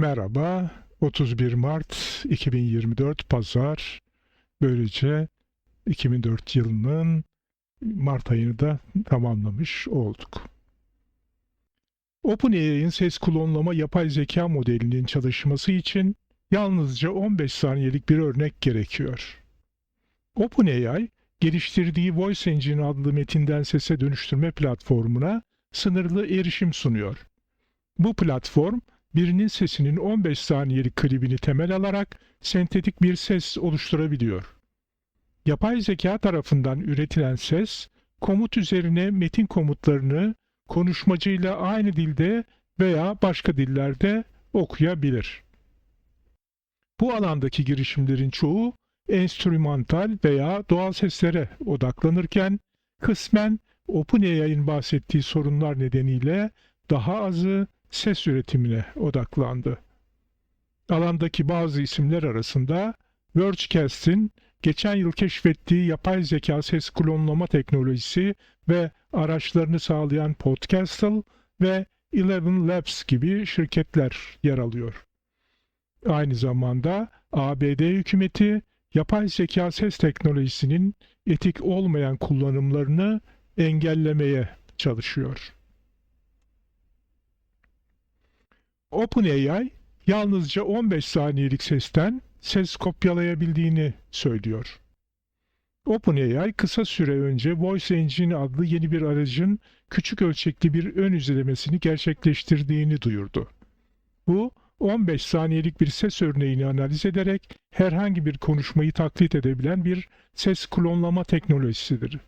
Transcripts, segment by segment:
Merhaba, 31 Mart 2024 Pazar. Böylece 2004 yılının Mart ayını da tamamlamış olduk. OpenAI'nin ses klonlama yapay zeka modelinin çalışması için yalnızca 15 saniyelik bir örnek gerekiyor. OpenAI, geliştirdiği Voice Engine adlı metinden sese dönüştürme platformuna sınırlı erişim sunuyor. Bu platform, birinin sesinin 15 saniyelik klibini temel alarak sentetik bir ses oluşturabiliyor. Yapay zeka tarafından üretilen ses, komut üzerine metin komutlarını konuşmacıyla aynı dilde veya başka dillerde okuyabilir. Bu alandaki girişimlerin çoğu enstrümantal veya doğal seslere odaklanırken kısmen OpenAI'nin bahsettiği sorunlar nedeniyle daha azı ses üretimine odaklandı. Alandaki bazı isimler arasında Vergecast'in geçen yıl keşfettiği yapay zeka ses klonlama teknolojisi ve araçlarını sağlayan Podcastle ve Eleven Labs gibi şirketler yer alıyor. Aynı zamanda ABD hükümeti yapay zeka ses teknolojisinin etik olmayan kullanımlarını engellemeye çalışıyor. OpenAI yalnızca 15 saniyelik sesten ses kopyalayabildiğini söylüyor. OpenAI kısa süre önce Voice Engine adlı yeni bir aracın küçük ölçekli bir ön izlemesini gerçekleştirdiğini duyurdu. Bu 15 saniyelik bir ses örneğini analiz ederek herhangi bir konuşmayı taklit edebilen bir ses klonlama teknolojisidir.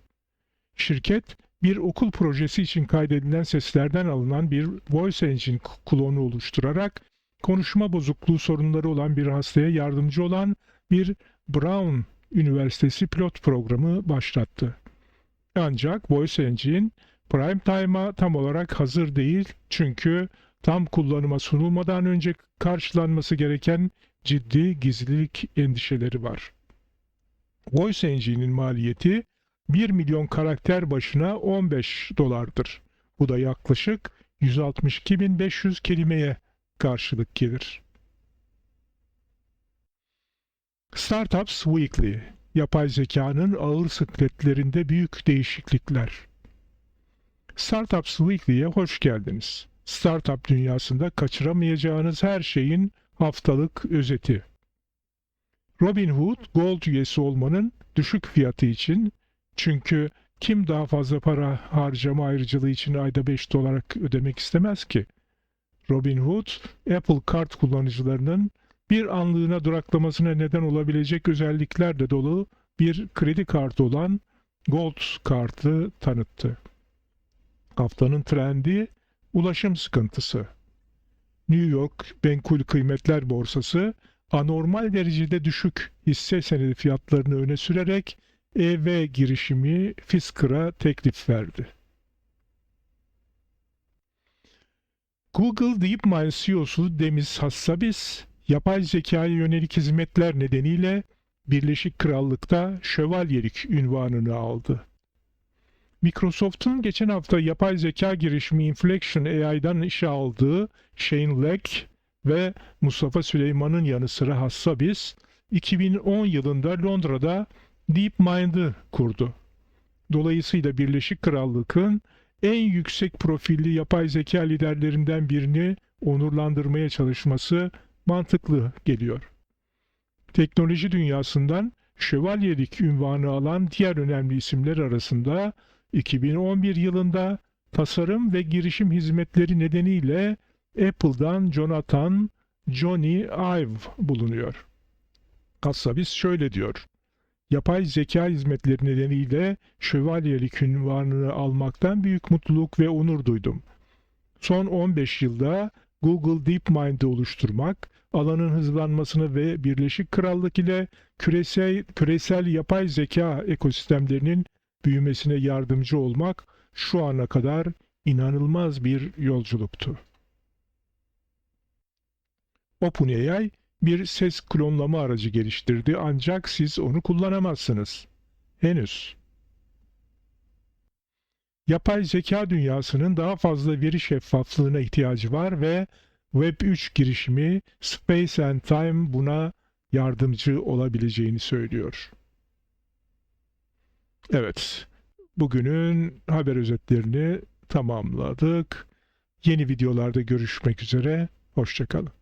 Şirket, bir okul projesi için kaydedilen seslerden alınan bir Voice Engine klonu oluşturarak konuşma bozukluğu sorunları olan bir hastaya yardımcı olan bir Brown Üniversitesi pilot programı başlattı. Ancak Voice Engine prime time'a tam olarak hazır değil çünkü tam kullanıma sunulmadan önce karşılanması gereken ciddi gizlilik endişeleri var. Voice Engine'in maliyeti 1 milyon karakter başına 15 dolardır. Bu da yaklaşık 162.500 kelimeye karşılık gelir. Startups Weekly Yapay zekanın ağır sıkletlerinde büyük değişiklikler. Startups Weekly'ye hoş geldiniz. Startup dünyasında kaçıramayacağınız her şeyin haftalık özeti. Robinhood Gold üyesi olmanın düşük fiyatı için çünkü kim daha fazla para harcama ayrıcalığı için ayda 5 dolar ödemek istemez ki? Robinhood, Apple Kart kullanıcılarının bir anlığına duraklamasına neden olabilecek özelliklerle dolu bir kredi kartı olan Gold kartı tanıttı. Haftanın trendi ulaşım sıkıntısı. New York Benkul Kıymetler Borsası anormal derecede düşük hisse senedi fiyatlarını öne sürerek EV girişimi Fisker'a teklif verdi. Google DeepMind CEO'su Demis Hassabis, yapay zekaya yönelik hizmetler nedeniyle Birleşik Krallık'ta şövalyelik ünvanını aldı. Microsoft'un geçen hafta yapay zeka girişimi Inflection AI'dan işe aldığı Shane Leck ve Mustafa Süleyman'ın yanı sıra Hassabis, 2010 yılında Londra'da DeepMind'ı kurdu. Dolayısıyla Birleşik Krallık'ın en yüksek profilli yapay zeka liderlerinden birini onurlandırmaya çalışması mantıklı geliyor. Teknoloji dünyasından şövalyelik ünvanı alan diğer önemli isimler arasında 2011 yılında tasarım ve girişim hizmetleri nedeniyle Apple'dan Jonathan Johnny Ive bulunuyor. Kassabis şöyle diyor. Yapay zeka hizmetleri nedeniyle şövalyelik ünvanını almaktan büyük mutluluk ve onur duydum. Son 15 yılda Google DeepMind'i oluşturmak, alanın hızlanmasını ve Birleşik Krallık ile küresel, küresel yapay zeka ekosistemlerinin büyümesine yardımcı olmak şu ana kadar inanılmaz bir yolculuktu. OpenAI bir ses klonlama aracı geliştirdi ancak siz onu kullanamazsınız. Henüz. Yapay zeka dünyasının daha fazla veri şeffaflığına ihtiyacı var ve Web3 girişimi Space and Time buna yardımcı olabileceğini söylüyor. Evet, bugünün haber özetlerini tamamladık. Yeni videolarda görüşmek üzere, hoşçakalın.